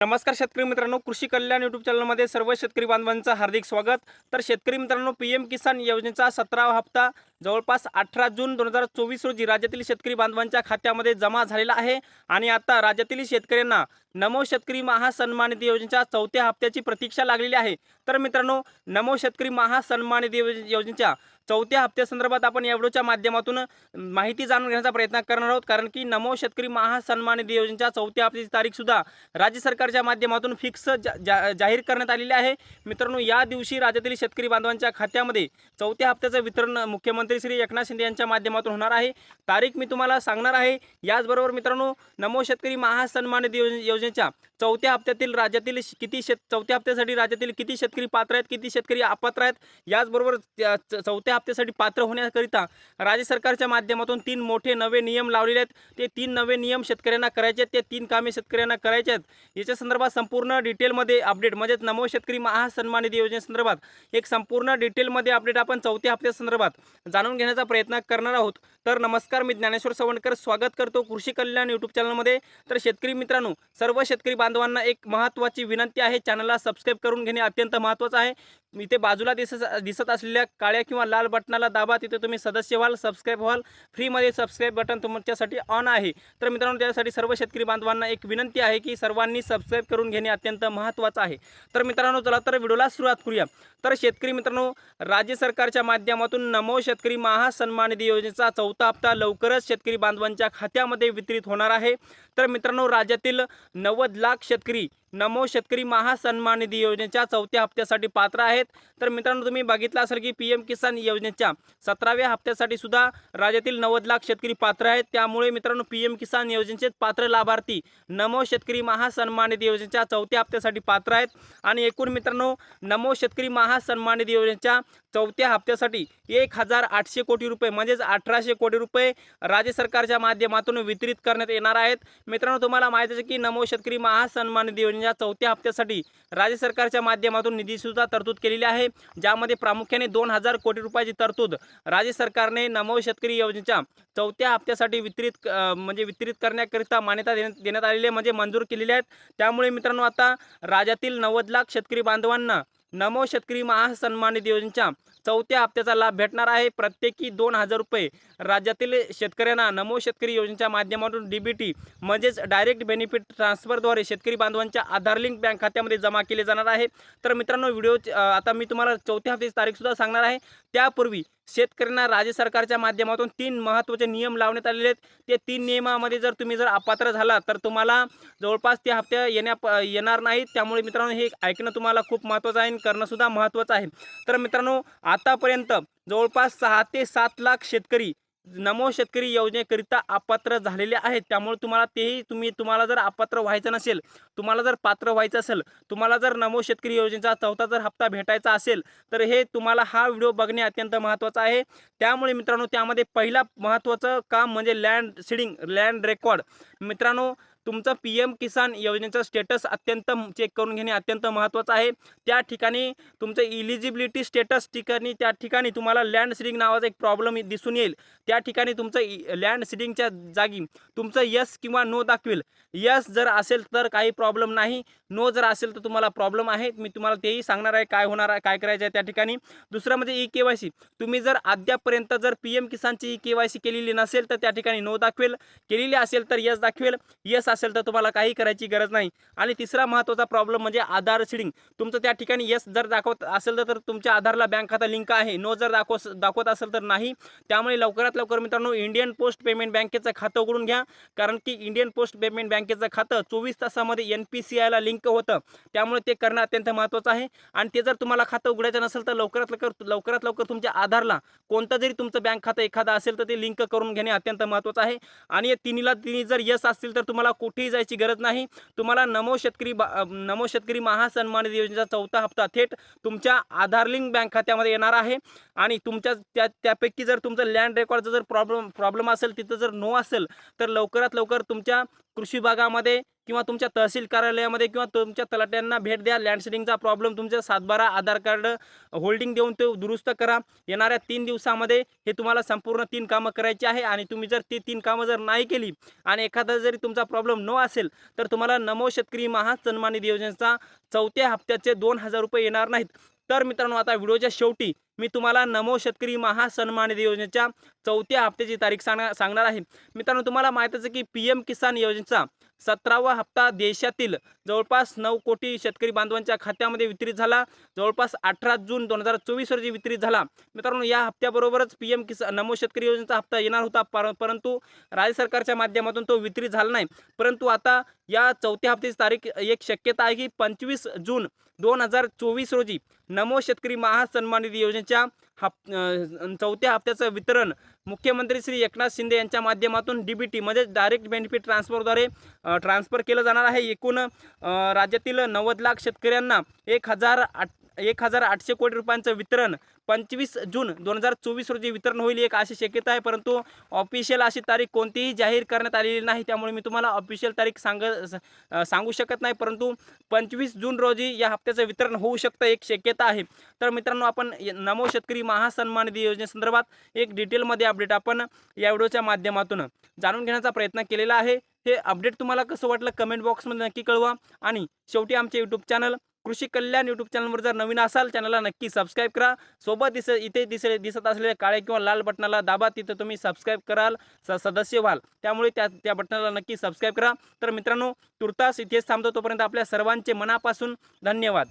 नमस्कार शेतकरी मित्रांनो कृषी कल्याण यूट्यूब चॅनलमध्ये सर्व शेतकरी बांधवांचं हार्दिक स्वागत. तर शेतकरी मित्रांनो पी एम किसान योजनेचा सतरावा हप्ता जवळपास अठरा जून दोन हजार चोवीस रोजी राज्यातील शेतकरी बांधवांच्या खात्यामध्ये जमा झालेला आहे. आणि आता राज्यातील शेतकऱ्यांना नमो शेतकरी महासन्मानित योजनेच्या चौथ्या हप्त्याची प्रतीक्षा लागलेली आहे. तर मित्रांनो नमो शेतकरी महासन्मानित योजनेच्या चौथ्या हप्त्यासंदर्भात आपण या व्हिडिओच्या माध्यमातून माहिती जाणून घेण्याचा प्रयत्न करणार आहोत. कारण की नमो शेतकरी महासन्मान निधी योजनेच्या चौथ्या हप्त्याची तारीखसुद्धा राज्य सरकारच्या माध्यमातून फिक्स जा, जा, जाहीर करण्यात आलेली आहे. मित्रांनो या दिवशी राज्यातील शेतकरी बांधवांच्या खात्यामध्ये चौथ्या हप्त्याचं वितरण मुख्यमंत्री श्री एकनाथ शिंदे यांच्या माध्यमातून होणार आहे. तारीख मी तुम्हाला सांगणार आहे. याचबरोबर मित्रांनो नमो शेतकरी महासन्मान निधी योजनेच्या चौथ्या हप्त्यातील राज्यातील किती शेत चौथ्या हप्त्यासाठी राज्यातील किती शेतकरी पात्र आहेत किती शेतकरी अपात्र आहेत याचबरोबर त्या च- चौथ्या हप्त्यासाठी पात्र होण्याकरिता राज्य सरकारच्या माध्यमातून तीन मोठे नवे नियम लावलेले आहेत. ते तीन नवे नियम शेतकऱ्यांना करायचे आहेत ते तीन कामे शेतकऱ्यांना करायचे आहेत. याच्या संदर्भात संपूर्ण डिटेलमध्ये अपडेट म्हणजेच नमो शेतकरी महासन्मानित योजनेसंदर्भात एक संपूर्ण डिटेलमध्ये अपडेट आपण चौथ्या हप्त्यासंदर्भात जाणून घेण्याचा प्रयत्न करणार आहोत. तर नमस्कार मी ज्ञानेश्वर सवणकर स्वागत करतो कृषी कल्याण यूट्यूब चॅनलमध्ये तर शेतकरी मित्रांनो सर्व शेतकरी बांधवांना एक महत्त्वाची विनंती आहे. चॅनलला सबस्क्राईब करून घेणे अत्यंत महत्त्वाचं आहे. इथे बाजूला दिसत दिसत असलेल्या काळ्या किंवा लाल बटनाला दाबा तिथे तुम्ही सदस्य व्हाल सबस्क्राईब व्हाल. फ्रीमध्ये सबस्क्राईब बटन तुमच्यासाठी ऑन आहे. तर मित्रांनो त्यासाठी सर्व शेतकरी बांधवांना एक विनंती आहे की सर्वांनी सबस्क्राईब करून घेणे अत्यंत महत्त्वाचं आहे. तर मित्रांनो चला तर व्हिडिओला सुरुवात करूया. तर शेतकरी मित्रांनो राज्य सरकारच्या माध्यमातून नमो शेतकरी महासन्मान निधी योजनेचा चौथा हप्ता लवकरच शेतकरी बांधवांच्या खात्यामध्ये वितरित होणार आहे. तर मित्रांनो राज्यातील नव्वद लाख शेतकरी नमो शेतकरी महासन्मान निधी योजनेच्या चौथ्या हप्त्यासाठी पात्र आहेत. तर मित्रांनो तुम्ही बघितलं असेल की पी एम किसान योजनेच्या सतराव्या हप्त्यासाठी सुद्धा राज्यातील नव्वद लाख शेतकरी पात्र आहेत. त्यामुळे मित्रांनो पी एम किसान योजनेचे पात्र लाभार्थी नमो शेतकरी महासन्मान निधी योजनेच्या चौथ्या हप्त्यासाठी पात्र आहेत. आणि एकूण मित्रांनो नमो शेतकरी महासन्मान निधी योजनेच्या चौथ्या हप्त्यासाठी एक हजार आठशे कोटी रुपये म्हणजेच अठराशे कोटी रुपये राज्य सरकारच्या माध्यमातून वितरित करण्यात येणार आहेत. मित्रांनो तुम्हाला माहिती आहे की नमो शेतकरी महासन्मान निधी योजनेच्या चौथ्या हप्त्यासाठी राज्य सरकारच्या माध्यमातून निधीसुद्धा तरतूद केलेली आहे ज्यामध्ये प्रामुख्याने दोन हजार कोटी रुपयाची तरतूद राज्य सरकारने नमो शेतकरी योजनेच्या चौथ्या हप्त्यासाठी वितरित म्हणजे वितरित करण्याकरिता मान्यता देण्यात देण्यात आलेली आहे म्हणजे मंजूर केलेली आहेत. त्यामुळे मित्रांनो आता राज्यातील नव्वद लाख शेतकरी बांधवांना नमो शेतकरी महासन्मान निधी योजनेच्या चौथ्या हप्त्याचा लाभ भेटणार आहे. प्रत्येकी दोन हजार रुपये राज्यातील शेतकऱ्यांना नमो शेतकरी योजनेच्या माध्यमातून डी बी टी म्हणजेच डायरेक्ट बेनिफिट ट्रान्सफरद्वारे शेतकरी बांधवांच्या आधार लिंक बँक खात्यामध्ये जमा केले जाणार आहे. तर मित्रांनो व्हिडिओ आता मी तुम्हाला चौथ्या हप्त्याची तारीखसुद्धा सांगणार आहे. त्यापूर्वी शेतकऱ्यांना राज्य सरकारच्या माध्यमातून तीन महत्त्वाचे नियम लावण्यात आलेले आहेत. ते तीन नियमामध्ये जर तुम्ही जर अपात्र झाला तर तुम्हाला जवळपास ते हप्त्या येण्या प- येणार नाहीत. त्यामुळे मित्रांनो हे ऐकणं तुम्हाला खूप महत्त्वाचं आहे आणि करणंसुद्धा महत्त्वाचं आहे. तर मित्रांनो आतापर्यंत जवळपास सहा ते सात लाख शेतकरी नमो शेतकरी योजनेकरिता अपात्र झालेले आहेत. त्यामुळे तुम्हाला तेही तुम्ही तुम्हाला जर अपात्र व्हायचं नसेल तुम्हाला जर पात्र व्हायचं असेल तुम्हाला जर नमो शेतकरी योजनेचा चौथा जर हप्ता भेटायचा असेल तर हे तुम्हाला हा व्हिडिओ बघणे अत्यंत महत्त्वाचं आहे. त्यामुळे मित्रांनो त्यामध्ये पहिला महत्त्वाचं काम म्हणजे लँड सीडिंग लँड रेकॉर्ड मित्रांनो तुमचं पी एम किसान योजनेचं स्टेटस अत्यंत चेक करून घेणे अत्यंत महत्त्वाचं आहे. त्या ठिकाणी तुमचं इलिजिबिलिटी स्टेटस ठिकाणी त्या ठिकाणी तुम्हाला लँड सिडिंग नावाचा एक प्रॉब्लेम दिसून येईल. त्या ठिकाणी तुमचं लँड सिडिंगच्या जागी तुमचं यस किंवा नो दाखवेल. यस जर असेल तर काही प्रॉब्लेम नाही. नो जर असेल तर तुम्हाला प्रॉब्लेम आहे. मी तुम्हाला तेही सांगणार आहे काय होणार आहे काय करायचं आहे त्या ठिकाणी. दुसरं म्हणजे ई के वाय सी तुम्ही जर अद्यापर्यंत जर पी एम किसानची ई के वाय सी केलेली नसेल तर त्या ठिकाणी नो दाखवेल. केलेली असेल तर यस दाखवेल. यस असेल तर तुम्हाला काही करायची गरज नाही. आणि तिसरा महत्त्वाचा प्रॉब्लेम म्हणजे आधार सिडिंग तुमचं त्या ठिकाणी यस जर दाखवत असेल तर- तर तुमच्या आधारला बँक खाता लिंक आहे. नो जर दाखव दाखवत असेल तर नाही. त्यामुळे लवकरात लवकर मित्रांनो इंडियन पोस्ट पेमेंट बँकेचं खातं उघडून घ्या. कारण की इंडियन पोस्ट पेमेंट बँकेचं खातं चोवीस तासामध्ये एन पी सी आयला लिंक होतं. त्यामुळे ते करणं अत्यंत महत्त्वाचं आहे. आणि ते जर तुम्हाला खातं उघडायचं नसेल तर लवकरात लवकर लवकरात लवकर तुमच्या आधारला कोणतं जरी तुमचं बँक खातं एखादं असेल तर ते लिंक करून घेणे अत्यंत महत्त्वाचं आहे. आणि या तिन्हीला तिन्ही जर यस असतील तर तुम्हाला कुठेही जायची गरज नाही. तुम्हाला नमो शेतकरी बा नमो शेतकरी महासन्मानित योजनेचा चौथा हप्ता थेट तुमच्या आधार लिंक बँक खात्यामध्ये येणार आहे. आणि तुमच्या त्या त्यापैकी जर तुमचं लँड रेकॉर्डचा जर प्रॉब्लेम प्रॉब्लेम असेल तिथं जर नो असेल तर लवकरात लवकर तुमच्या कृषी विभागामध्ये किंवा तुमच्या तहसील कार्यालयामध्ये किंवा तुमच्या तलाट्यांना भेट द्या. लँडसेडिंगचा प्रॉब्लेम तुमच्या सातबारा आधार कार्ड होल्डिंग देऊन ते दुरुस्त करा. येणाऱ्या तीन दिवसामध्ये हे तुम्हाला संपूर्ण तीन कामं करायची आहे आणि तुम्ही जर ती तीन कामं जर नाही केली आणि एखादा जरी तुमचा प्रॉब्लेम न असेल तर तुम्हाला नमो शेतकरी महासन्मानित योजनेचा चौथ्या हप्त्याचे दोन हजार रुपये येणार नाहीत. तर मित्रांनो आता व्हिडिओच्या शेवटी मी तुम्हाला नमो शेतकरी महासन्मानित योजनेच्या चौथ्या हप्त्याची तारीख सांग सांगणार आहे. मित्रांनो तुम्हाला माहीतच आहे की पी एम किसान योजनेचा सतरावा हप्ता देशातील जवळपास नऊ कोटी शेतकरी बांधवांच्या खात्यामध्ये वितरित झाला. जवळपास अठरा जून दोन हजार चोवीस रोजी वितरित झाला. मित्रांनो या हप्त्याबरोबरच पी एम किसान नमो शेतकरी योजनेचा हप्ता येणार होता पर परंतु राज्य सरकारच्या माध्यमातून तो वितरित झाला नाही. परंतु आता या चौथ्या हप्त्याची तारीख एक शक्यता आहे की पंचवीस जून दोन हजार चोवीस रोजी नमो शेतकरी महासन्मान निधी योजनेच्या हप चौथ्या हप्त्याचं वितरण मुख्यमंत्री श्री एकनाथ शिंदे यांच्या माध्यमातून D B T direct benefit ट्रान्सफरद्वारे transfer केलं जाणार आहे. एकूण राज्यातील नव्वद लाख शेतकऱ्यांना एक हजार आठ एक हजार आठशे कोटी रुपयांचं वितरण पंचवीस जून दोन हजार चोवीस रोजी वितरण होईल एक अशी शक्यता आहे. परंतु ऑफिशियल अशी तारीख कोणतीही जाहीर करण्यात आलेली नाही त्यामुळे मी तुम्हाला ऑफिशियल तारीख सांग सांगू शकत नाही. परंतु पंचवीस जून रोजी या हप्त्याचं वितरण होऊ शकतं एक शक्यता आहे. तर मित्रांनो आपण नमो शेतकरी महासन्मान निधी योजनेसंदर्भात एक डिटेलमध्ये अपडेट आपण या व्हिडिओच्या माध्यमातून जाणून घेण्याचा प्रयत्न केलेला आहे. हे अपडेट तुम्हाला कसं वाटलं कमेंट बॉक्समध्ये नक्की कळवा. आणि शेवटी आमचे यूट्यूब चॅनल कृषी कल्याण यूट्यूब चॅनलवर जर नवीन असाल चॅनलला नक्की सबस्क्राईब करा. सोबत दिस इथे दिस दिसत असलेल्या काळे किंवा लाल बटनाला दाबा तिथं तुम्ही सबस्क्राईब कराल स सदस्य व्हाल. त्यामुळे त्या त्या बटनाला नक्की सबस्क्राईब करा. तर मित्रांनो तुर्तास इथेच थांबतो तोपर्यंत आपल्या सर्वांचे मनापासून धन्यवाद.